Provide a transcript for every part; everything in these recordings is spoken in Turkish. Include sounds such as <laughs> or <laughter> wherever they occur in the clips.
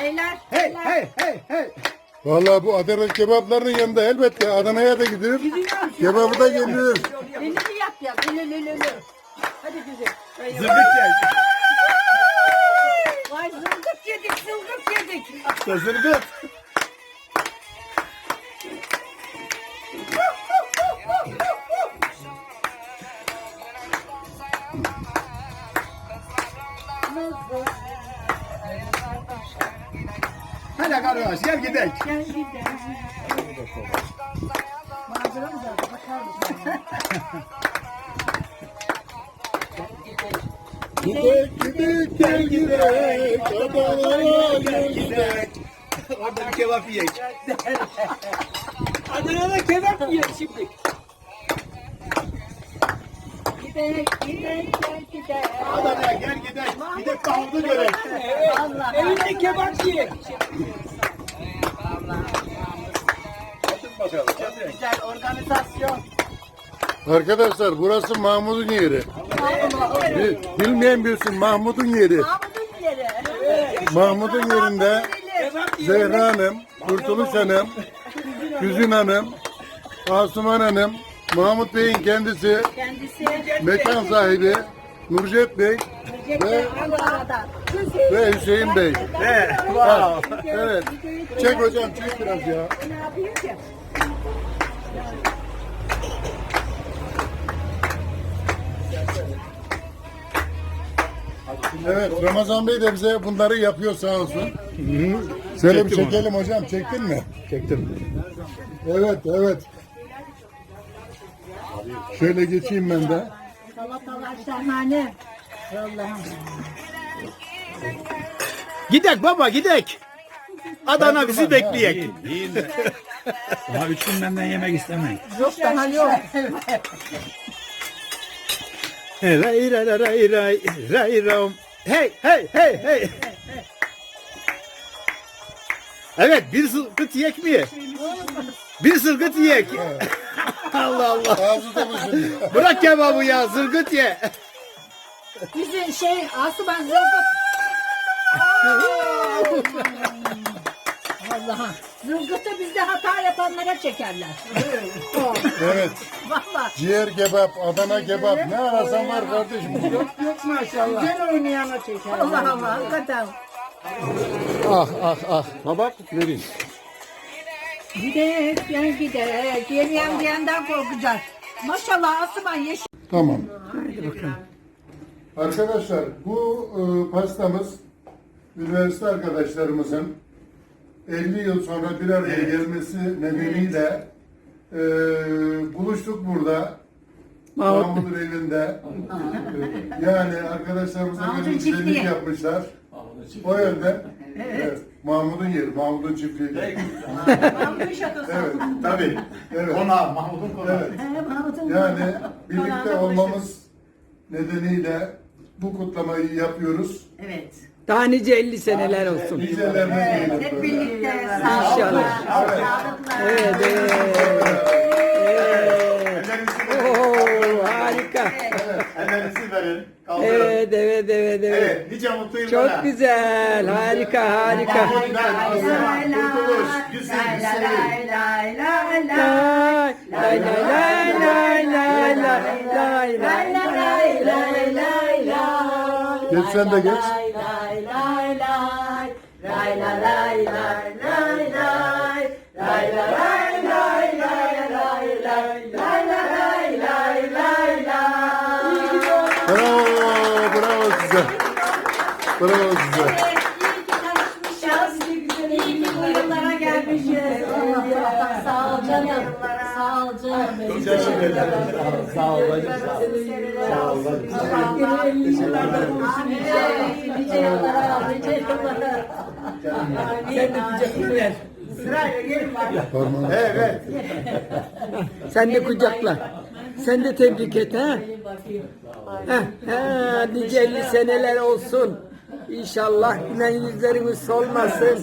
Beyler. Hey beyler. hey hey hey. Vallahi bu Adana kebaplarının yanında elbette Adana'ya da gidilir. Kebabı da yenilir. Elini yap ya. Lülü lülü. Hadi güzel. Zımbırt gel. Vay zılgıt yedik zılgıt yedik. Zımbırt. Hadi kardeş gel gidelim. Gel gidelim. Bakar mısın? Gidek gidek gel gidek. Adana'ya gel gidek. Orada bir kebap yiyek. Adana'da kebap yiyek şimdi. Gidek gidek gel gidek. Adana'ya gel de kavga görelim. Allah. Evinde kebap yiyek. Güzel organizasyon. Arkadaşlar burası Mahmut'un yeri. Bil- Bilmeyen bilsin Mahmut'un yeri. Mahmut'un yeri. Mahmut'un yerinde. Zehra Hanım, Kurtuluş Hanım, Güzin Hanım, Asuman Hanım, Mahmut Bey'in kendisi, Kendisi mekan sahibi Nurcet Bey Ankara'da. ve Hüseyin Bey. Wow. Evet. Çek hocam çek biraz ya. Ne yapayım ki? Evet Ramazan Bey de bize bunları yapıyor sağ olsun. Şöyle bir çekelim hocam. Çektin mi? Çektim. Evet evet. Şöyle geçeyim ben de. Salatalar şahane. Allah'ım. Gidek baba gidek. Adana bizi bekleyek. Daha üç gün benden yemek istemeyin. Yok daha yok. Ray ray ray ray ray ram. Hey hey hey hey. Evet bir sırgıt yiyek mi? Bir sırgıt yiyek. Allah Allah. Ağzı da bozuldu. Bırak kebabı ya zırgıt ye. Bizim şey Asuman zılgıt. Allah'ım. Zılgıtı bizde hata yapanlara çekerler. Evet. Valla. Ciğer kebap, Adana kebap ne arasan var kardeşim. Yok maşallah. Güzel oynayana çekerler. Allah Allah. Hakikaten. Ah ah ah. Baba vereyim. Gidek gel gidek. Yemeyen diyenden korkacak. Maşallah Asuman yeşil. Tamam. Arkadaşlar bu e, pastamız üniversite arkadaşlarımızın 50 yıl sonra bir araya gelmesi nedeniyle e, buluştuk burada. Mahmut'un evinde. E, yani arkadaşlarımıza bir güzellik yapmışlar. O yönden evet. Mahmut'un yeri, Mahmut'un çiftliği. <laughs> Mahmut'un şatosu. Evet, Tabii. evet. Konağı Mahmut'un konağı. Evet. Yani birlikte olmamız nedeniyle bu kutlamayı yapıyoruz. Evet. Daha nice 50 seneler olsun. Nicelerine Evet, diyelim hep böyle. birlikte İnşallah. sağlıkla, sağlıkla. Evet, evet. evet. Oo, harika. Ellerinizi verin. Kaldırın. Evet, evet, evet, evet. Evet, nice mutlu yıllara. Çok güzel, harika, harika. Ben Asuman, Kurtuluş, Güzin, Hüseyin. Lay lay lay Lay, lay, lay, lay, lay, lay, lay, lay, lay, lay, lay, lay. Geç sen de geç lay lay bravo size. Bravo size. Sırayla gelin bak. Parmağını. Evet. Sen de kucakla. Sen de tebrik et ha. Heh, ha, nice 50 seneler olsun. İnşallah gülen yüzlerimiz solmasın.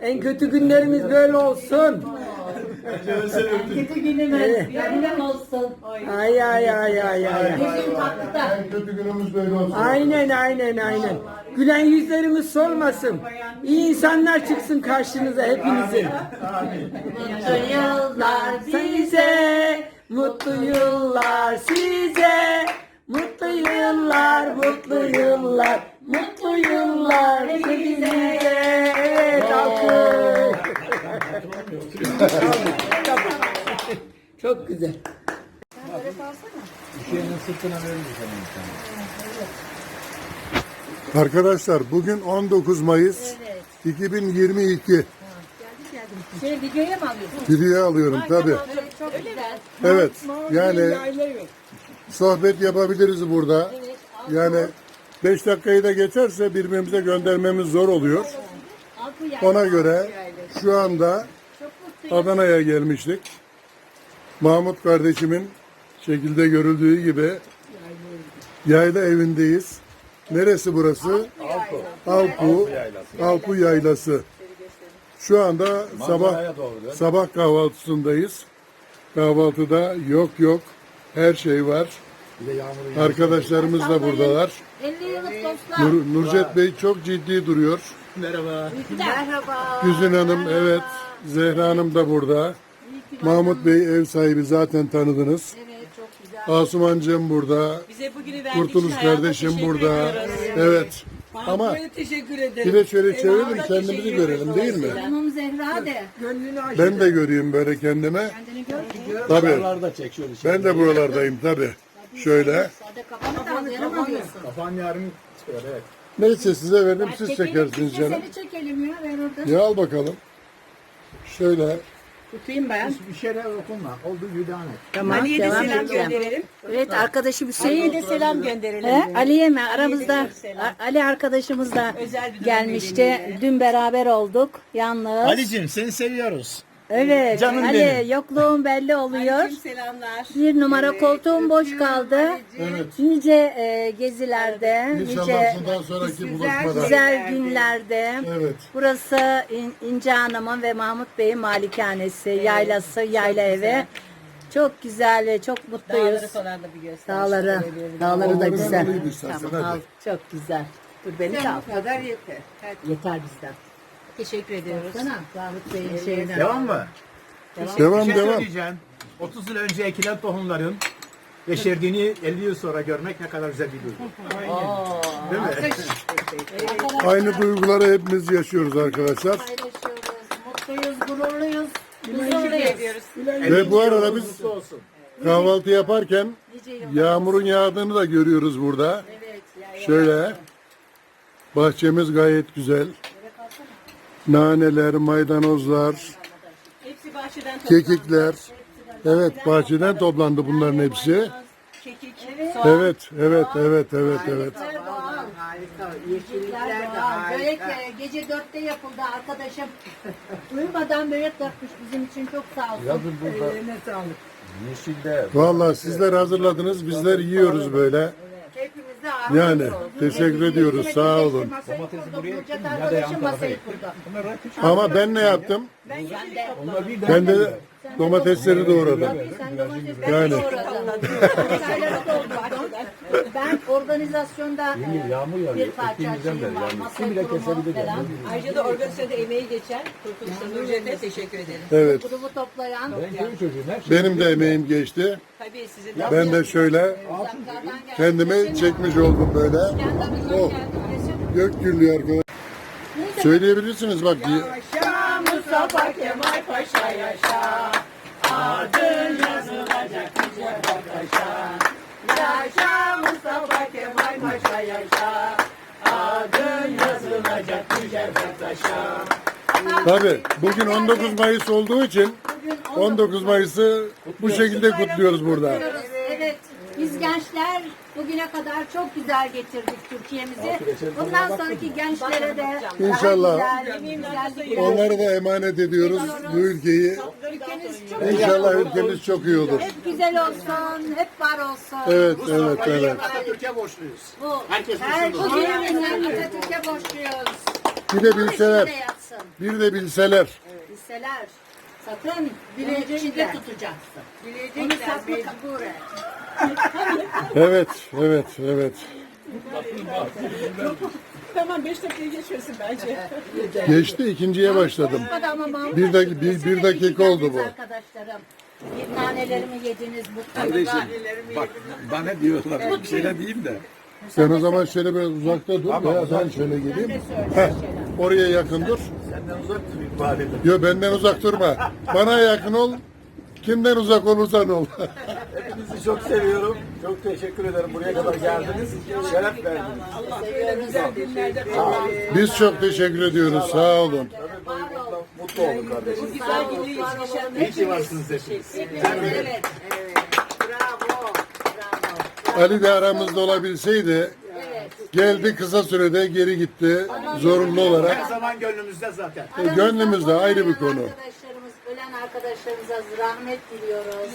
En kötü günlerimiz böyle olsun. Kötü günümüz, yardım olsun. Ay ay ay ay ay. Gözüm tatlı da. En kötü günümüz böyle olsun. Aynen aynen aynen. Gülen yüzleriniz solmasın. İyi insanlar çıksın karşınıza hepinizin. Mutlu yıllar Size mutlu yıllar size. Mutlu yıllar, mutlu yıllar, mutlu yıllar hepinize. Evet, alkış. Güzel. Arkadaşlar bugün 19 Mayıs 2022. Şey videoya mı alıyorsun? Videoya alıyorum tabi. Çok güzel. Evet yani sohbet yapabiliriz burada. Yani 5 dakikayı da geçerse birbirimize göndermemiz zor oluyor. Ona göre şu anda Adana'ya gelmiştik. Mahmut kardeşimin şekilde görüldüğü gibi yayla evindeyiz. Neresi burası? Alpu. Alpu Yaylası. Şu anda sabah sabah kahvaltısındayız. Kahvaltıda yok yok her şey var. Arkadaşlarımız da buradalar. 50 yıllık dostlar. Nur, Nurcet Bey çok ciddi duruyor. Merhaba. Merhaba. Güzin Hanım evet. Zehra Hanım da burada. Mahmut Bey ev sahibi zaten tanıdınız. Evet çok güzel. Asumancığım burada. Bize bugünü verdiği Kurtuluş için hayata kardeşim teşekkür burada. ediyoruz. Evet. Ama Ama teşekkür ederim. bir de şöyle çevirelim kendimizi görelim değil mi? Canım Zehra de. Gönlünü aç. Ben de göreyim böyle kendime. Kendini gör. Tabii. Buralarda çekiyor işte. Ben de buralardayım tabii. Şöyle. Kafanı da alıyorsun. Kafan yarın çıkıyor evet. Neyse size verdim siz Çekelim, çekersiniz de canım. Seni çekelim ya ver orada. Ya al bakalım. Şöyle. Tutayım ben. Bir şeyler okunma. Olduğu gibi devam et. Tamam Ali'ye de devam selam edeceğim. gönderelim. Evet arkadaşım Ali'ye Hüseyin. de selam gönderelim. He, Ali'ye mi? Aramızda çok selam. A- Ali arkadaşımız da Özel bir durum gelmişti. nedeniyle. Dün beraber olduk. Yalnız. Ali'cim seni seviyoruz. Evet. Canım Ali benim. yokluğun belli oluyor. Selamlar. Bir numara koltuğum boş kaldı. Evet. Nice e, gezilerde, İnşallah nice bundan sonraki buluşmada. güzel günlerde. Evet. Burası İn- İnce Hanım'ın ve Mahmut Bey'in malikanesi, yaylası, yayla evi. Çok güzel ve çok mutluyuz. Dağları falan da bir göster. Dağları, dağları da Onları güzel. alayım istersen, Tamam, hadi. al. Çok güzel. Dur beni de al. Bu kadar yeter. Hadi. Yeter bizden. Teşekkür ediyoruz. Sana Mahmut Bey'in şeyinden. Devam mı? Devam Bir şey devam. söyleyeceğim. 30 yıl önce ekilen tohumların yeşerdiğini 50 yıl sonra görmek ne kadar güzel bir duygu. Değil mi? Aynı duyguları hepimiz yaşıyoruz arkadaşlar. Paylaşıyoruz, mutluyuz, gururluyuz, huzurluyuz. ediyoruz. Ve bu arada biz Mutlu olsun. kahvaltı yaparken Nice yıllar. yağmurun yağdığını da görüyoruz burada. Evet, ya, ya. Şöyle. Bahçemiz gayet güzel. Naneler, maydanozlar, Hepsi bahçeden toplandı. kekikler. Evet bahçeden toplandı bunların hepsi. Kekik. Evet, evet, evet, evet, evet. Harika. Yeşillikler de Börek harika. e, gece dörtte yapıldı arkadaşım. <laughs> Uyumadan börek yapmış bizim için çok sağ olsun. Ellerine sağlık. Vallahi sizler hazırladınız, bizler yiyoruz böyle. Yani teşekkür ediyoruz, sağ olun. Masayı Domatesi kurduk, buraya Nurcat ektim, ya da yan arkadaşım tarafa masayı ektim. kurdu. Bunlar küçük. Ama ben ne yaptım? Onlar bir Ben de domatesleri doğradım. Yani. Ben organizasyonda e, bir parça var. Masayı kurumu falan. Ayrıca da organizasyonda emeği geçen Kurtuluş'a Nurcet'e teşekkür ederim. Evet, Grubu toplayan. benim de emeğim geçti. Tabii sizin de Ben de şöyle uzaklardan geldi. kendimi çekmiş oldum böyle. Oh, gök gürlüyor arkadaşlar. Söyleyebilirsiniz bak. Yaşa Mustafa Kemal Paşa yaşa. Tabii bugün 19 Mayıs olduğu için 19 Mayıs'ı bu şekilde kutluyoruz burada. Evet. Biz gençler bugüne kadar çok güzel getirdik Türkiye'mizi. Bundan sonraki gençlere de İnşallah. daha güzel, da emanet ediyoruz bu ülkeyi. Ülkemiz çok İnşallah ülkemiz çok iyi olur. hep güzel olsun, hep var olsun. Evet, evet, evet. Türkiye borçluyuz. Bu, Herkes her bunu. bugünümüzden Atatürk'e borçluyuz. Bir de bilseler. Bir de bilseler. Bilseler. Sakın içinde tutacaksın. Onu saklı mecburen. Evet, evet, evet. Tamam 5 dakikaya geçmesin bence. Geçti ikinciye başladım. Bir, dak- bir, bir dakika oldu bu. Arkadaşlarım. Bir nanelerimi yediniz bu Kardeşim bak bana diyorlar bir şeyler diyeyim de. Sen o zaman şöyle biraz uzakta dur. Ya ben şöyle geleyim. Heh, oraya yakın dur. Senden uzak durayım bari. Yo benden uzak durma. Bana yakın ol. Kimden uzak olursan ol. <laughs> Hepinizi çok seviyorum. Çok teşekkür ederim. Buraya kadar geldiniz. Şeref verdiniz. Biz çok teşekkür ediyoruz. Sağ olun. Mutlu olun kardeşim. Güzel günü yaşayan İyi ki varsınız hepiniz. Evet. Ali de aramızda olabilseydi geldi kısa sürede geri gitti zorunlu olarak. Her zaman gönlümüzde zaten. E, gönlümüzde ayrı bir konu. Arkadaşlarımız, ölen arkadaşlarımıza rahmet diliyoruz.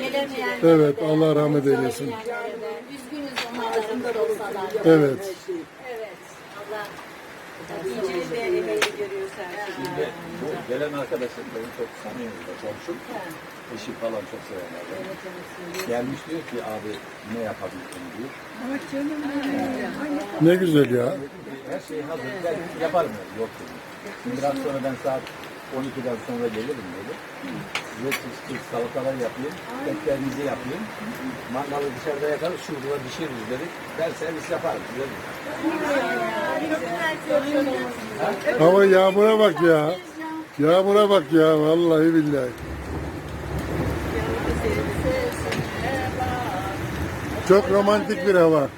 Gelemeyenlere Evet, Allah rahmet eylesin. de. Üzgünüz onlarımız olsalar. Evet. Evet. De emeği. Şimdi bu gelen arkadaşım benim çok samimi bir komşum. Eşi falan çok severler. Gelmiş diyor ki abi ne yapabilirim diyor. Ne güzel ya. Her şey hazır. Ben yaparım dedi. Yok dedi. Şimdi biraz sonra ben saat 12'den sonra gelirim dedi. Size çift salatalar yapayım. Etlerinizi yapayım. Mangalı dışarıda yakarız. Şurada pişiririz dedik. Ben servis yaparım. Dedi. Ama yağmura bak ya. Yağmura bak ya vallahi billahi. Çok romantik bir hava.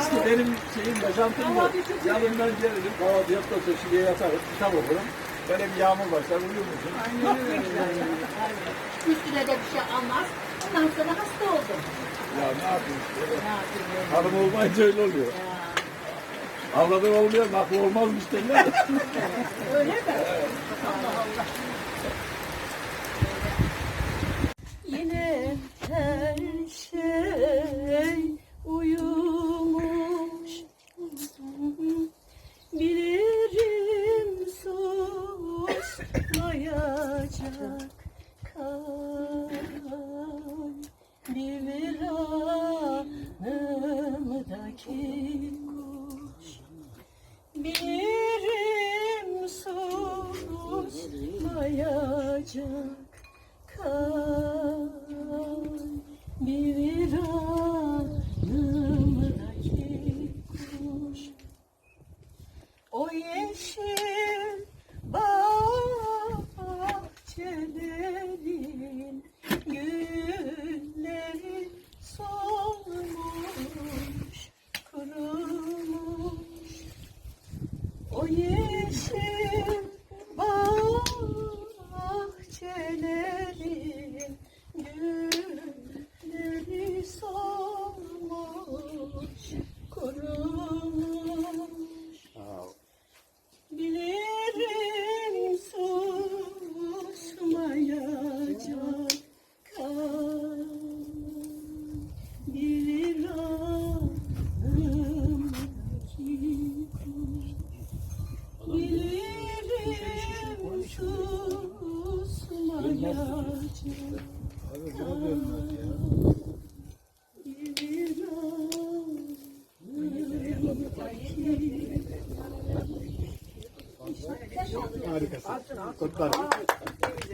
İşte benim şeyim, yaşantım bu. Yanından gelirim, kahvaltı yap da şuraya yatarım, kitap okurum. Böyle bir yağmur başlar, uyur musun? üstüne de bir şey almaz. Ondan sonra hasta oldum. Ya ne yapayım işte. Hanım olmayınca öyle oluyor. Avladın olmuyor, naklı olmazmış derler. <laughs> Yine her şey uyumuş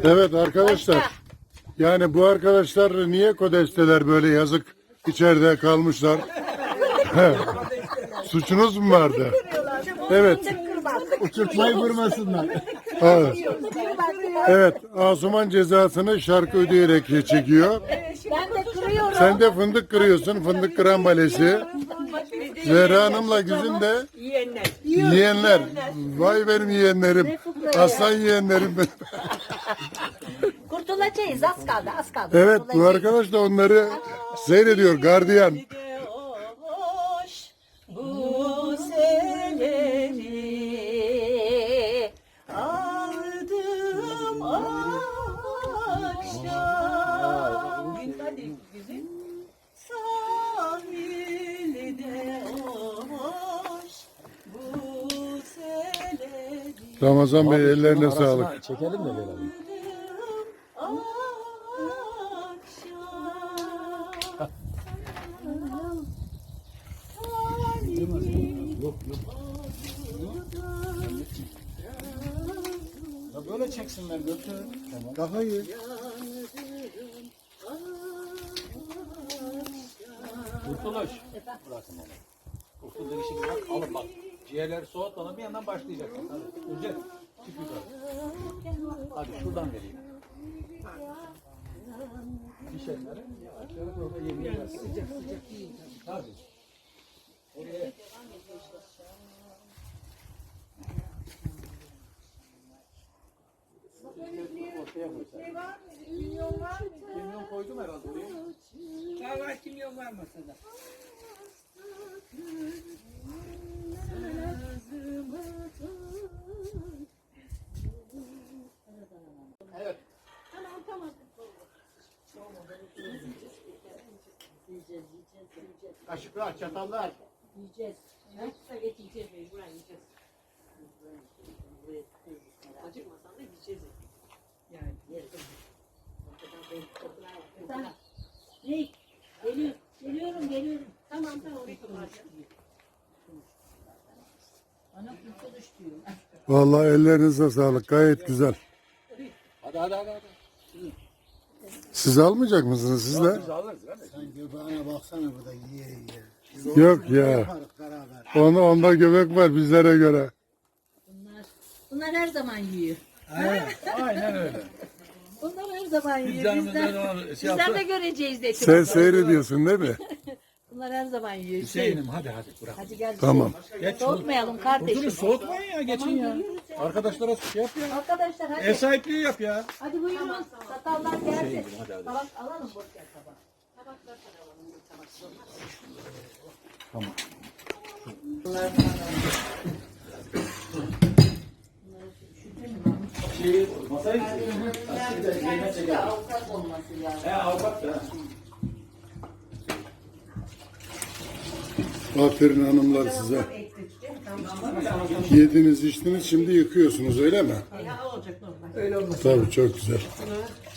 Evet arkadaşlar. Yani bu arkadaşlar niye kodesteler böyle yazık içeride kalmışlar? Suçunuz mu vardı? Evet. Uçurtmayı vurmasınlar. Evet. Evet. Asuman cezasını şarkı ödeyerek çekiyor. Ben de kırıyorum. Sen de fındık kırıyorsun. Fındık kıran balesi. Zehra Hanım'la Güzin de Yiyenler. yiyenler. Vay benim yeğenlerim. Aslan yeğenlerim. Kurtulacağız. Az kaldı. Az kaldı. Evet bu arkadaş da onları seyrediyor. Gardiyan. Ramazan Bey ellerine sağlık. Çekelim mi böyle? Yok böyle çeksinler götür. Tamam. Kafayı. Kurtuluş. Bırakın onu. Kurtuluş işi bırak. Alın bak. Ciğerleri soğutmadan bir yandan başlayacaksın. Hadi. Önce çık yukarı. Hadi şuradan vereyim. Yemeğe versin. Sıcak sıcak değil. Tabii. Oraya ortaya koysan. Kimyon koydum herhalde oraya. Vallahi kimyon var masada. Kaşıklar, çatallar. Yiyeceğiz. Yoksa et yiyeceğiz mecburen yiyeceğiz. Acıkmasan da yiyeceğiz. Yani yeriz. Sen- Ne? Geliyorum. Geliyorum, geliyorum. Tamam tamam. Kapatacağım. Bana kurtuluş diyor. Vallahi ellerinize sağlık. Gayet güzel. Hadi hadi hadi. hadi. Siz almayacak mısınız sizler? Biz alırız. Sen göbeğine baksana burada yiye yiye. Biz Yok ya. yaparız beraber. Onda, onda göbek var bizlere göre. Bunlar, bunlar her zaman yiyor. Aynen öyle. Bunlar her zaman yiyor. Bizden, şey bizden yapsa- de göreceğiz de. Sen seyrediyorsun değil mi? <laughs> Bunlar her zaman yiyor. Hüseyin'im hadi hadi bırak. Hadi gel. Tamam. Geç Soğutmayalım kardeşim. Kurtuluş soğutmayın ya geçin ya. Arkadaşlara şey yap ya. Arkadaşlar hadi. Ev sahipliği yap ya. Hadi buyurun. Satallar gelsin. Tabak alalım boş ver tabak. Bir olmaz. Şey, masaya gitsin. Avukat olması lazım. He avukat da. Aferin hanımlar size. Yediniz içtiniz şimdi yıkıyorsunuz öyle mi? Öyle olmaz. Tabii çok güzel.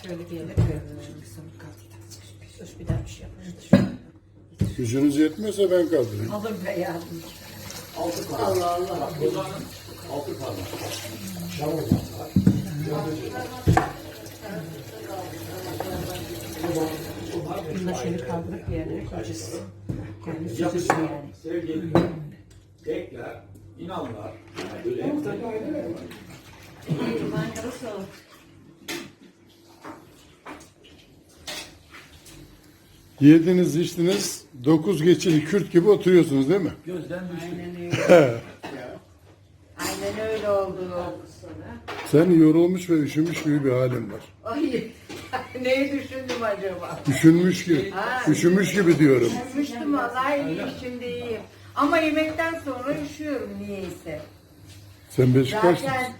Şöyle diyelim. Hoş bir daha bir şey yapalım. Gücünüz yetmiyorsa ben kaldırayım. Alın be yardım. Bunda şöyle kaldırıp bir yerlere koyacağız. Yani süzülsün yani. Sevgili bekler, inanlar. Böyle Yediniz içtiniz dokuz geçili Kürt gibi oturuyorsunuz değil mi? gözden düştü. <laughs> Aynen öyle oldu. Sen yorulmuş ve üşümüş gibi bir halin var. Ay <laughs> neyi düşündüm acaba? Üşünmüş gibi. Üşümüş gibi diyorum. Üşmüştüm vallahi iyi şimdi iyiyim. Ama yemekten sonra üşüyorum niyeyse. Sen Beşiktaşlı Zaten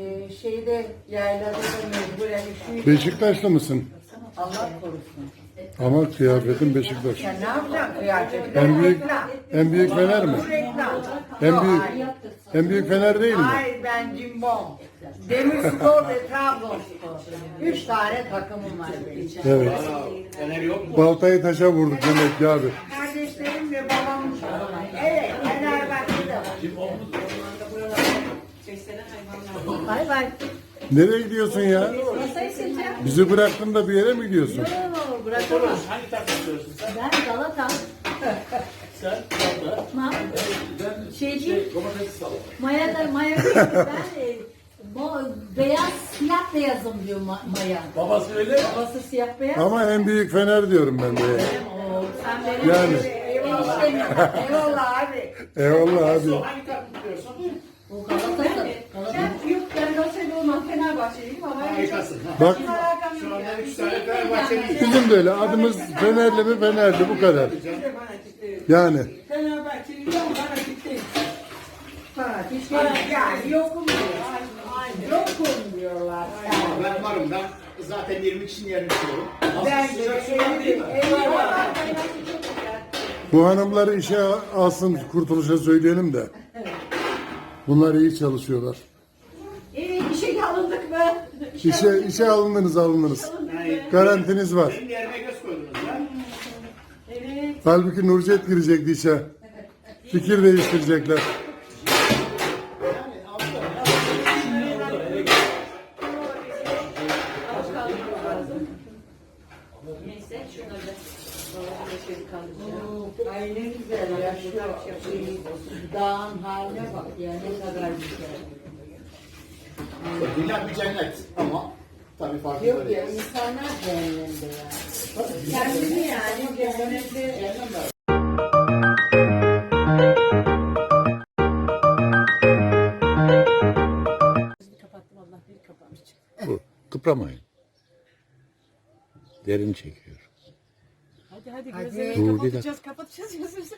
e, şeyde yaylada da mecburen üşüyorum. Beşiktaşlı mısın? Allah korusun. Ama kıyafetin Beşiktaş. Ya ne yapacağım kıyafet? En büyük Reklam. en büyük Fener mi? Bu reklam. En Yok, büyük hayır. en büyük Fener değil mi? Hayır ben cimbom. Demirspor ve Trabzonspor. Üç tane takımım var benim. Evet. Baltayı taşa vurduk demek ki abi. Kardeşlerim ve babam. Evet, Fenerbahçe'de var. Bay bay. Nereye gidiyorsun ya? Bizi bıraktın da bir yere mi gidiyorsun? Bırakamam. Hangi takım istiyorsun sen? Ben Galata. <laughs> Sen salata. Ma şey değil. Domates salata. Maya da Maya değil. Ben e, bo- beyaz siyah beyazım diyor ma Maya. Babası öyle. Babası siyah beyaz. Ama en büyük Fener diyorum ben de. Oo, sen benim Yani. Eyvallah abi. Eyvallah abi. Hangi takım istiyorsun? Bu Galata'ydı. Galata. Yok ben Galatasaraylı olmam Bak tane Fenerbahçeliyiz. bizim de öyle adımız Fenerli mi Fenerli bu kadar. Yani Fenerbahçeli yok bana gitti. hiç yani yokum diyorlar. Yokum diyorlar. Yani. Ben varım ben zaten 20 kişinin yerini tutuyorum. Ben de eyvallah. bu hanımları işe alsın kurtuluşa söyleyelim de. Bunlar iyi çalışıyorlar. İşe, işe alındınız alındınız. Garantiniz var. Benim yerime göz koydunuz lan. Evet. Halbuki Nurcet girecekti işe. Fikir değiştirecekler. Dağın haline bak ya ne kadar güzel. Dünya bir cennet ama tabii farklı Yok ya insanlar cehennemde ya. Kendini yani cehennemde Bu, Kıpramayın. Derin çekiyor. Hadi hadi Dur gözlerini bir dakika. kapatacağız kapatacağız gözümüzü.